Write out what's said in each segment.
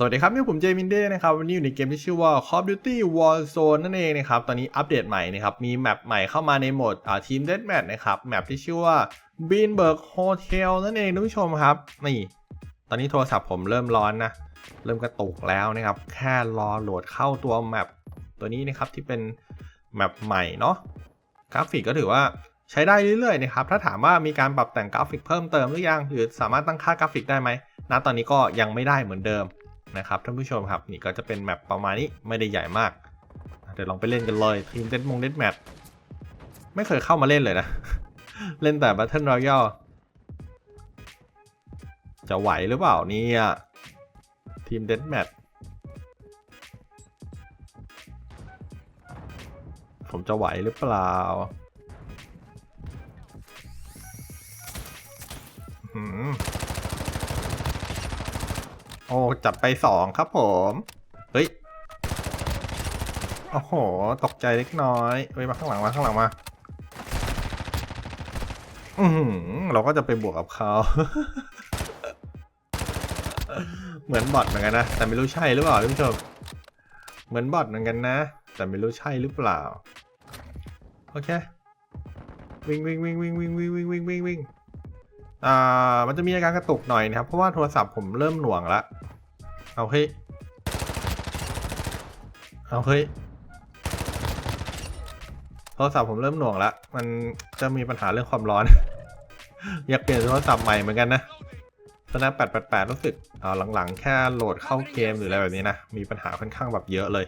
สวัสดีครับนี่ผมเจมินเด้นะครับวันนี้อยู่ในเกมที่ชื่อว่า Call of Duty Warzone นั่นเองนะครับตอนนี้อัปเดตใหม่นะครับมีแมปใหม่เข้ามาในโหมดทีมเดสแมทนะครับแมปที่ชื่อว่า Beanberg Hotel นั่นเองท่านผู้ชมครับนี่ตอนนี้โทรศัพท์ผมเริ่มร้อนนะ เริ่มกระตุกแล้วนะครับ แค่รอโหลดเข้าตัวแมปตัวนี้นะครับที่เป็นแมปใหม่เนาะกราฟิกก็ถือว่าใช้ได้เรื่อยๆนะครับถ้าถามว่ามีการปรับแต่งกราฟิกเพิ่มเติมหรือยังหรือสามารถตั้งค่ากราฟิกได้ไหมณตอนนี้ก็ยังไม่ได้เหมือนเดิม นะครับท่านผู้ชมครับนี่ก็จะเป็นแมปประมาณนี้ไม่ได้ใหญ่มากเดี๋ยวลองไปเล่นกันเลยทีมเดนมงเดนแมทไม่เคยเข้ามาเล่นเลยนะ เล่นแต่ Battle Royale จะไหวหรือเปล่านี่ทีมเดนแมทผมจะไหวหรือเปล่า โอ้จัดไปสองครับผม เฮ้ย โอ้โห ตกใจเล็กน้อย เฮ้ย มาข้างหลังมาข้างหลังมา อือหือเราก็จะไปบวกกับเขา เหมือนบอทเหมือนกันนะ แต่ไม่รู้ใช่หรือเปล่าท่านผู้ชม เหมือนบอทเหมือนกันนะ แต่ไม่รู้ใช่หรือเปล่า โอเค วิ่งวิ่งวิ่งวิ่งวิ่งวิ่งวิ่งวิ่งวิ่ง อ่ามันจะมีอาการกระตุกหน่อยนะครับ เพราะว่าโทรศัพท์ผมเริ่มหน่วงละเอาเฮ้ยเอาเฮ้ยโทรศัพท์ผมเริ่มหน่วงละมันจะมีปัญหาเรื่องความร้อน อยากเปลี่ยนโทรศัพท์ใหม่เหมือนกันนะ Snap 888รู้สึกเอาหลังๆ แค่โหลดเข้าเกมหรืออะไรแบบนี้นะ มีปัญหาค่อนข้างแบบเยอะเลย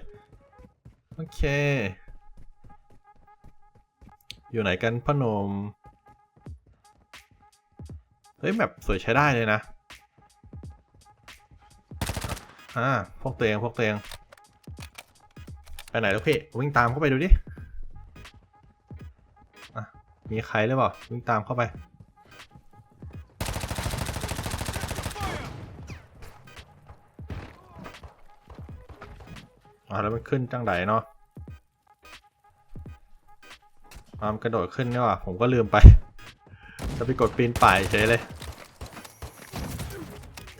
โอเค อยู่ไหนกันพ่อหนม เฮ้ยแบบสวยใช้ได้เลยนะ อ่า พวกตัวเองพวกตัวเองไปไหนแลูกพี่ วิ่งตามเข้าไปดูดิ อะ มีใครหรือเปล่า วิ่งตามเข้าไป อ่าแล้วมันขึ้นจังไดเนาะอามนกระโดดขึ้นนี่ว่ะผมก็ลืมไป จะไปกดปีนป่ายเฉยเลย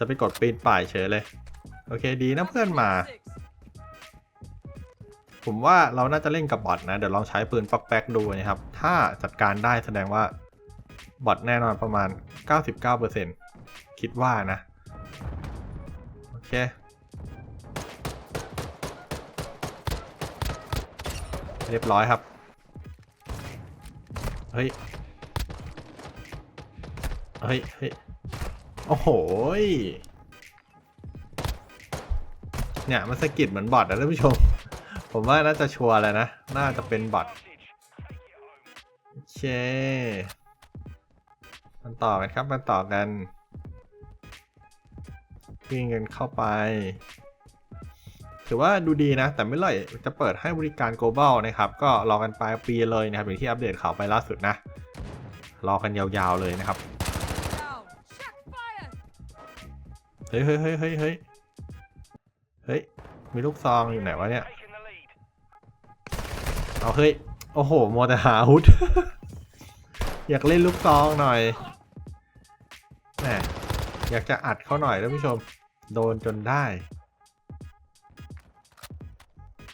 จะไปกดปีนป่ายเฉยเลย โอเคดีนะเพื่อนมา ผมว่าเราน่าจะเล่นกับบอทนะ เดี๋ยวลองใช้ปืนปักแป๊กดูนะครับ ถ้าจัดการได้แสดงว่าบอทแน่นอนประมาณ 99%คิดว่านะ โอเคเรียบร้อยครับ เฮ้ย เฮ้ย เฮ้ย โอ้โห เนี่ยมันสะกิดเหมือนบอทนะท่านผู้ชม ผมว่าน่าจะชัวร์แล้วนะ น่าจะเป็นบอทโอเคมันต่อกันครับ มันต่อกัน วิ่งกันเข้าไป ถือว่าดูดีนะ แต่ไม่เลยจะเปิดให้บริการ global นะครับ ก็รอกันปลายปีเลยนะครับอย่างที่อัปเดตข่าวไปล่าสุดนะ รอกันยาวๆเลยนะครับ เฮ้ยเฮ้ยเฮ้ยเฮ้ยเฮ้ยเฮ้ย มีลูกซองอยู่ไหนวะเนี่ย เอาเฮ้ย โอ้โหโมวแต่หาอาวุธอยากเล่นลูกซองหน่อยแหมอยากจะอัดเขาหน่อยท่านผู้ชม โดนจนได้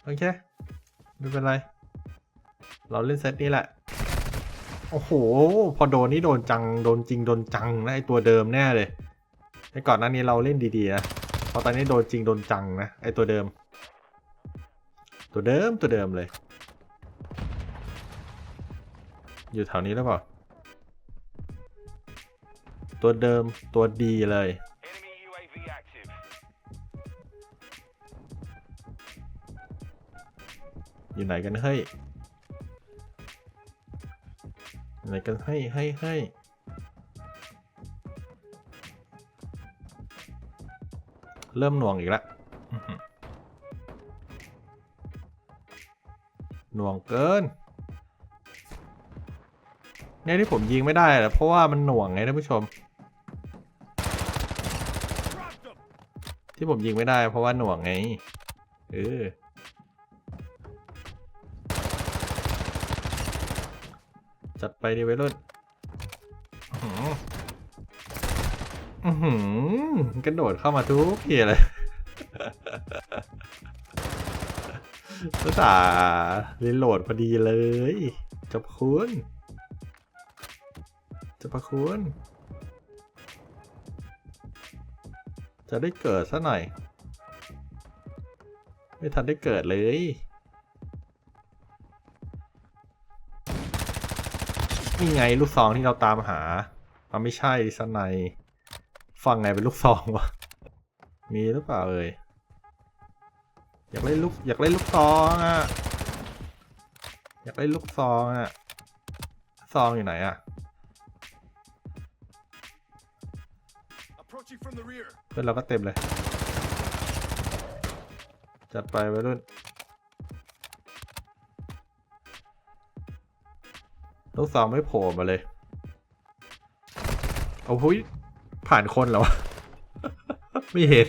โอเค ไม่เป็นไร เราเล่นเซตนี้แหละ โอ้โห พอโดนนี่โดนจัง โดนจริง โดนจังนะไอตัวเดิมแน่เลย ไอ้ก่อนหน้านี้เราเล่นดีๆนะพอตอนนี้โดนจริงโดนจังนะไอ้ตัวเดิม ตัวเดิมตัวเดิมเลย อยู่แถวนี้หรือเปล่า ตัวเดิมตัวดีเลย อยู่ไหนกันเฮ้ยไหนกันเฮ้ยเฮ้ยเฮ้ย เริ่มหน่วงอีกแล้วหน่วงเกินเนี่ยที่ผมยิงไม่ได้แหละเพราะว่ามันหน่วงไงท่านผู้ชม ที่ผมยิงไม่ได้ เพราะว่าหน่วงไงเออจัดไปดีไว้รุ่น อือหือกระโดดเข้ามาทุกทีเลยภาษาเรียนโหลดพอดีเลยจบคุณจบคุณ จะได้เกิดซะหน่อย ไม่ทันได้เกิดเลยนี่ไงลูกซองที่เราตามหา มันไม่ใช่สไน ยฟังไงเป็นลูกซองวะ มีหรือเปล่าเอ่ย อยากเล่นลูกอยากเล่นลูกซองอะ อยากเล่นลูกซองอะ ซองอยู่ไหนอะ Approaching from the rear. เพื่อนเราก็เต็มเลย จัดไปไปรุ่นลูกซองไม่โผล่มาเลย โอ้โหย ผ่านคนแล้ววะไม่เห็น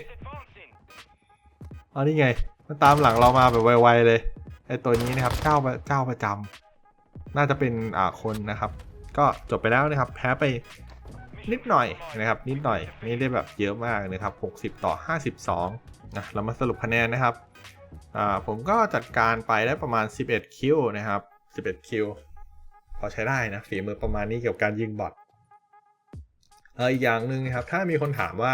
อ๋อนี่ไง มันตามหลังเรามาแบบไวๆเลยไอตัวนี้นะครับเจ้าเจ้าประจำน่าจะเป็นอ่าคนนะครับ ก็จบไปแล้วนะครับ แพ้ไปนิดหน่อยนะครับ นิดหน่อยไม่ได้แบบเยอะมากนะครับ 60 ต่อ 52นะเรามาสรุปคะแนนนะครับอ่าผมก็จัดการไปได้ประมาณ 11 คิวนะครับ 11 คิวพอใช้ได้นะฝีมือประมาณนี้เกี่ยวกับการยิงบอท เอออีกอย่างหนึ่งนะครับ ถ้ามีคนถามว่า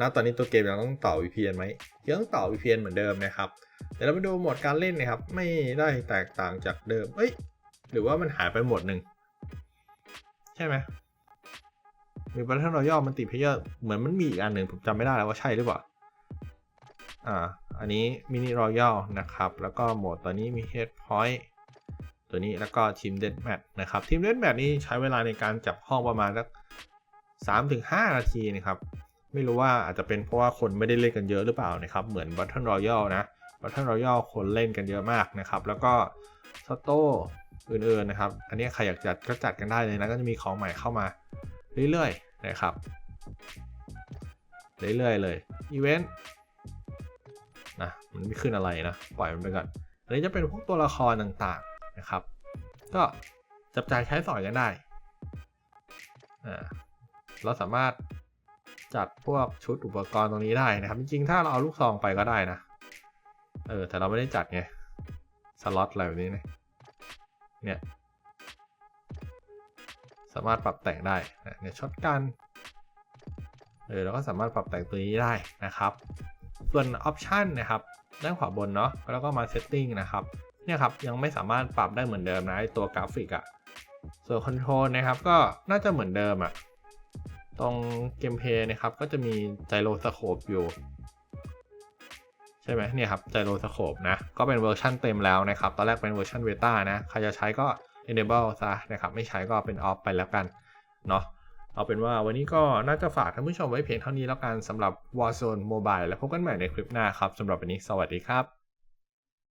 ณตอนนี้ตัวเกมยังต้องต่อ VPN ไหมยังต้องต่อ VPN เหมือนเดิมนะครับเดี๋ยวเราไปดูโหมดการเล่นนะครับ ไม่ได้แตกต่างจากเดิม เอ้ย หรือว่ามันหายไปหมดหนึ่งใช่ไหมมี Battle Royale มันติเพเยอร์เหมือนมันมีอีกอันหนึ่งผมจำไม่ได้แล้วว่าใช่หรือเปล่าอ่า อันนี้มินิรอยัลนะครับ แล้วก็โหมดตัวนี้มี Head Point ตัวนี้แล้วก็ทีมเด a แมทนะครับทีมเด a แมทนี้ใช้เวลาในการจับห้องประมาณสัก สามถึงห้านาทีนะครับ ไม่รู้ว่าอาจจะเป็นเพราะว่าคนไม่ได้เล่นกันเยอะหรือเปล่านะครับ เหมือน Battle Royale นะ Battle Royale คนเล่นกันเยอะมากนะครับ แล้วก็สโตอื่นๆนะครับ อันนี้ใครอยากจัดก็จัดกันได้เลยนะ ก็จะมีของใหม่เข้ามาเรื่อยๆนะครับ เรื่อยๆเลยอีเวนต์นะมันไม่ขึ้นอะไรนะ ปล่อยมันไปก่อน อันนี้จะเป็นพวกตัวละครต่างๆนะครับ ก็จับจ่ายใช้สอยกันได้อ่า เราสามารถจัดพวกชุดอุปกรณ์ตรงนี้ได้นะครับ จริงๆ ถ้าเราเอาลูกซองไปก็ได้นะ เออ แต่เราไม่ได้จัดไง สล็อตอะไรแบบนี้นะเนี่ย สามารถปรับแต่งได้นะเนี่ยช็อตกัน เออ เราก็สามารถปรับแต่งตัวนี้ได้นะครับ ส่วนออปชันนะครับ ด้านขวาบนเนาะ แล้วก็มา setting นะครับ เนี่ยครับ ยังไม่สามารถปรับได้เหมือนเดิมนะไอตัวกราฟิกอะส่วนคอนโทรลนะครับ ก็น่าจะเหมือนเดิมอะ ตรงเกมเพย์นะครับ ก็จะมีไจโรสโคปอยู่ ใช่ไหมเนี่ยครับไจโรสโคปนะ ก็เป็นเวอร์ชันเต็มแล้วนะครับ ตอนแรกเป็นเวอร์ชันเบต้านะ ใครจะใช้ก็ enable ซะนะครับ ไม่ใช้ก็เป็น off ไปแล้วกัน เนาะเอาเป็นว่าวันนี้ก็น่าจะฝากท่านผู้ชมไว้เพียงเท่านี้แล้วกันสำหรับ Warzone Mobile แล้วพบกันใหม่ในคลิปหน้าครับสำหรับวันนี้สวัสดีครับ